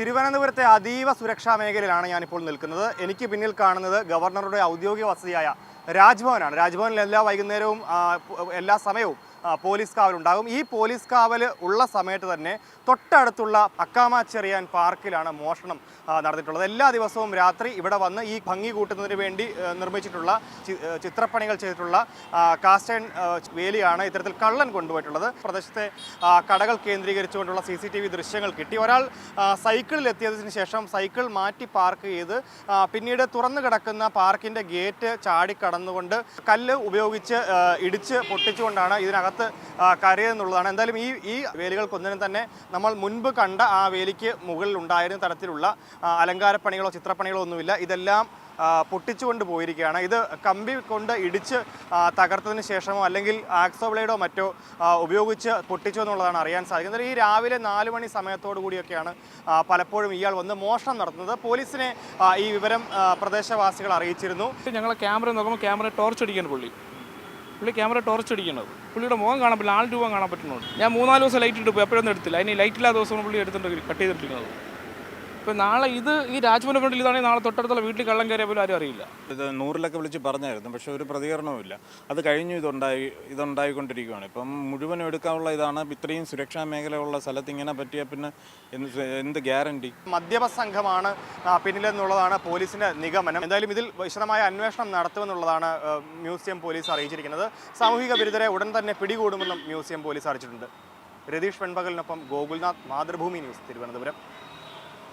തിരുവനന്തപുരത്തെ അതീവ സുരക്ഷാ മേഖലയിലാണ് ഞാനിപ്പോൾ നിൽക്കുന്നത്. എനിക്ക് പിന്നിൽ കാണുന്നത് ഗവർണറുടെ ഔദ്യോഗിക വസതിയായ രാജ്ഭവനാണ്. രാജ്ഭവനിൽ എല്ലാ വൈകുന്നേരവും എല്ലാ സമയവും പോലീസ് കാവലുണ്ടാകും ഈ പോലീസ് കാവൽ ഉള്ള സമയത്ത് തന്നെ തൊട്ടടുത്തുള്ള അക്കാമ ചെറിയാൻ പാർക്കിലാണ് മോഷണം നടന്നിട്ടുള്ളത്. എല്ലാ ദിവസവും രാത്രി ഇവിടെ വന്ന് ഈ ഭംഗി കൂട്ടുന്നതിന് വേണ്ടി നിർമ്മിച്ചിട്ടുള്ള ചിത്രപ്പണികൾ ചെയ്തിട്ടുള്ള കാസ്റ്റേൺ വേലിയാണ് ഇത്തരത്തിൽ കള്ളൻ കൊണ്ടുപോയിട്ടുള്ളത്. പ്രദേശത്തെ കടകൾ കേന്ദ്രീകരിച്ചുകൊണ്ടുള്ള സി സി ടി വി ദൃശ്യങ്ങൾ കിട്ടി. ഒരാൾ സൈക്കിളിൽ എത്തിയതിന് ശേഷം സൈക്കിൾ മാറ്റി പാർക്ക് ചെയ്ത് പിന്നീട് തുറന്നു കിടക്കുന്ന പാർക്കിന്റെ ഗേറ്റ് ചാടിക്കടന്നുകൊണ്ട് കല്ല് ഉപയോഗിച്ച് ഇടിച്ച് പൊട്ടിച്ചുകൊണ്ടാണ് ഇതിനകത്ത് ആ, കരയെന്നുള്ളതാണ് എന്തായാലും ഈ ഈ വേലികൾക്കൊന്നിനും തന്നെ നമ്മൾ മുൻപ് കണ്ട ആ വേലിക്ക് മുകളിൽ ഉണ്ടായിരുന്ന തരത്തിലുള്ള അലങ്കാരപ്പണികളോ ചിത്രപ്പണികളോ ഒന്നുമില്ല. ഇതെല്ലാം പൊട്ടിച്ചുകൊണ്ട് പോയിരിക്കുകയാണ്. ഇത് കമ്പി കൊണ്ട് ഇടിച്ച് തകർത്തതിന് ശേഷമോ അല്ലെങ്കിൽ ആക്സോബ്ലേഡോ മറ്റോ ഉപയോഗിച്ച് പൊട്ടിച്ചു എന്നുള്ളതാണ് അറിയാൻ സാധിക്കുന്നത്. ഈ രാവിലെ നാല് മണി സമയത്തോടു കൂടിയൊക്കെയാണ് പലപ്പോഴും ഇയാൾ വന്ന് മോഷണം നടത്തുന്നത്. പോലീസിനെ ഈ വിവരം പ്രദേശവാസികൾ അറിയിച്ചിരുന്നു. ഞങ്ങളെ ക്യാമറ നോക്കുമ്പോൾ ക്യാമറ ടോർച്ച് അടിക്കാൻ പുള്ളി. പുള്ളി ക്യാമറ ടോർച്ച് അടിക്കുന്നത്. പുള്ളിയുടെ മുഖം കാണാൻ പറ്റില്ല ആൾ രൂപം കാണാൻ പറ്റുന്നുണ്ട്. ഞാൻ മൂന്നാൽ ദിവസം ലൈറ്റ് ഇട്ട് പോയി എപ്പോഴൊന്നും എടുത്തില്ല. അതിന് ലൈറ്റ് ഇല്ലാത്ത ദിവസമാണ് പുള്ളി എടുത്തിട്ട് കട്ട് ചെയ്തിട്ടിരിക്കുന്നത്. ഇപ്പം നാളെ ഇത് ഈ രാജ്ഭവന്റെ ഫ്രണ്ടിൽ ഇതാണെങ്കിൽ നാളെ തൊട്ടടുത്തുള്ള വീട്ടിൽ കള്ളം കയറിയ പോലും ആരും അറിയില്ല. ഇത് നൂറിലൊക്കെ വിളിച്ച് പറഞ്ഞായിരുന്നു പക്ഷേ ഒരു പ്രതികരണവുമില്ല. അത് കഴിഞ്ഞു ഇതുണ്ടായി ഇതുണ്ടായിക്കൊണ്ടിരിക്കുകയാണ് ഇപ്പം മുഴുവൻ എടുക്കാനുള്ള ഇതാണ് ഇത്രയും സുരക്ഷാ മേഖലയുള്ള സ്ഥലത്ത് ഇങ്ങനെ പറ്റിയ പിന്നെ എന്ത് എന്ത് ഗ്യാരണ്ടി? മദ്യപ സംഘമാണ് പിന്നിലെന്നുള്ളതാണ് പോലീസിന്റെ നിഗമനം. എന്തായാലും ഇതിൽ വിശദമായ അന്വേഷണം നടത്തുമെന്നുള്ളതാണ് മ്യൂസിയം പോലീസ് അറിയിച്ചിരിക്കുന്നത്. സാമൂഹിക വിരുദ്ധരെ ഉടൻ തന്നെ പിടികൂടുമെന്നും മ്യൂസിയം പോലീസ് അറിയിച്ചിട്ടുണ്ട്. രതീഷ് വെൺപകലിനൊപ്പം ഗോകുൽനാഥ് മാതൃഭൂമി ന്യൂസ് തിരുവനന്തപുരം.